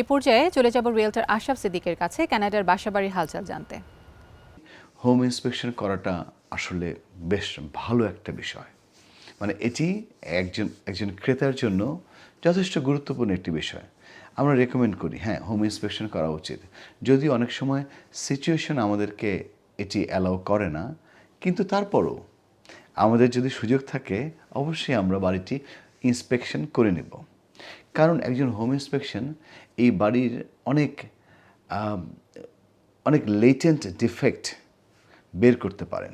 এ পর্যায়ে চলে যাব রিয়েলটর আশরাফ সিদ্দিকের কাছে, কানাডার বাসাবাড়ির হালচাল জানতে। হোম ইন্সপেকশন করাটা আসলে বেশ ভালো একটা বিষয়। মানে এটি একজন একজন ক্রেতার জন্য যথেষ্ট গুরুত্বপূর্ণ একটি বিষয়। আমরা রেকমেন্ড করি হ্যাঁ হোম ইন্সপেকশন করা উচিত। যদি অনেক সময় সিচুয়েশন আমাদেরকে এটি অ্যালাউ করে না, কিন্তু তারপরও আমাদের যদি সুযোগ থাকে, অবশ্যই আমরা বাড়িটি ইন্সপেকশন করে নেব। কারণ একজন হোম ইন্সপেকশন এই বাড়ির অনেক অনেক লেটেন্ট ডিফেক্ট বের করতে পারেন।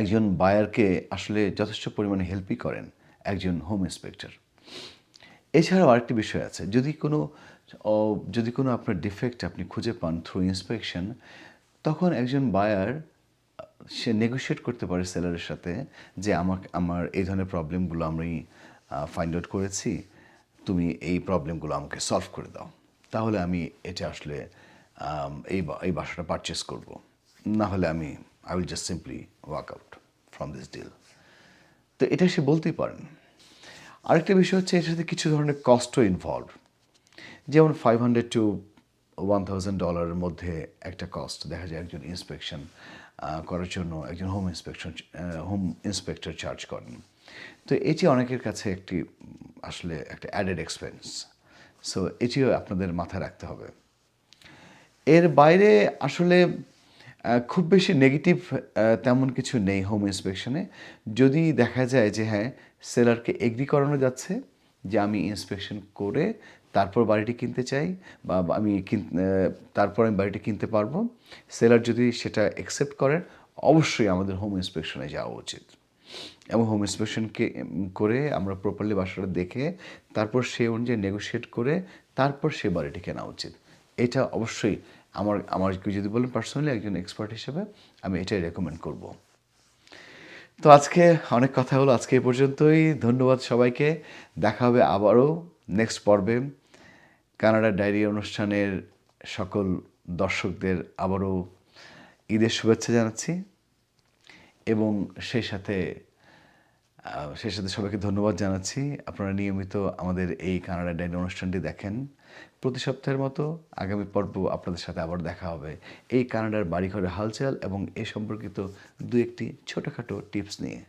একজন বায়ারকে আসলে যথেষ্ট পরিমাণে হেল্পই করেন একজন হোম ইন্সপেক্টর। এছাড়াও আরেকটি বিষয় আছে, যদি কোনো যদি কোনো আপনার ডিফেক্ট আপনি খুঁজে পান থ্রু ইন্সপেকশন তখন একজন বায়ার সে নেগোশিয়েট করতে পারে সেলারের সাথে যে আমাকে, আমার এই ধরনের প্রবলেমগুলো আমি ফাইন্ড আউট করেছি। তুমি এই প্রবলেমগুলো আমাকে সলভ করে দাও। তাহলে আমি এটা আসলে এই এই বাসাটা পারচেস করব। না হলে আমি I will just simply work out from this deal তো এটা সে বলতেই পারেন। আরেকটা বিষয় হচ্ছে এর সাথে কিছু ধরনের কস্টও ইনভলভ যেমন five hundred to one thousand ডলারের মধ্যে একটা কস্ট দেখা যায় একজন ইন্সপেকশন করার জন্য একজন home inspection home inspector charge করেন। তো এটি অনেকের কাছে একটি, আসলে একটা অ্যাডেড এক্সপেন্স সো এটিও আপনাদের মাথায় রাখতে হবে। এর বাইরে আসলে খুব বেশি নেগেটিভ তেমন কিছু নেই হোম ইন্সপেকশনে যদি দেখা যায় যে হ্যাঁ সেলারকে এগ্রি করানো যাচ্ছে যে, আমি ইন্সপেকশন করে তারপর বাড়িটি কিনতে চাই বা আমি তারপর আমি বাড়িটি কিনতে পারব, সেলার যদি সেটা অ্যাকসেপ্ট করেন, অবশ্যই আমাদের হোম ইন্সপেকশনে যাওয়া উচিত। এবং হোম ইন্সপেকশনকে করে আমরা প্রপারলি বাসাটা দেখে তারপর সে অনুযায়ী নেগোশিয়েট করে তারপর সে বাড়িটি কেনা উচিত। এটা অবশ্যই আমার আমার কেউ যদি বলেন পার্সোনালি একজন এক্সপার্ট হিসেবে আমি এটাই রেকমেন্ড করব। তো আজকে অনেক কথা হলো, আজকে এই পর্যন্তই। ধন্যবাদ সবাইকে। দেখা হবে আবারও নেক্সট পর্বে। কানাডা ডায়েরি অনুষ্ঠানের সকল দর্শকদের আবারও ঈদের শুভেচ্ছা জানাচ্ছি। এবং সেই সাথে সেই সাথে সবাইকে ধন্যবাদ জানাচ্ছি। আপনারা নিয়মিত আমাদের এই কানাডা ডাইন অনুষ্ঠানটি দেখেন। প্রতি সপ্তাহের মতো আগামী পর্ব আপনাদের সাথে আবার দেখা হবে। এই কানাডার বাড়িঘরের হালচাল এবং এ সম্পর্কিত দু একটি ছোটোখাটো টিপস নিয়ে।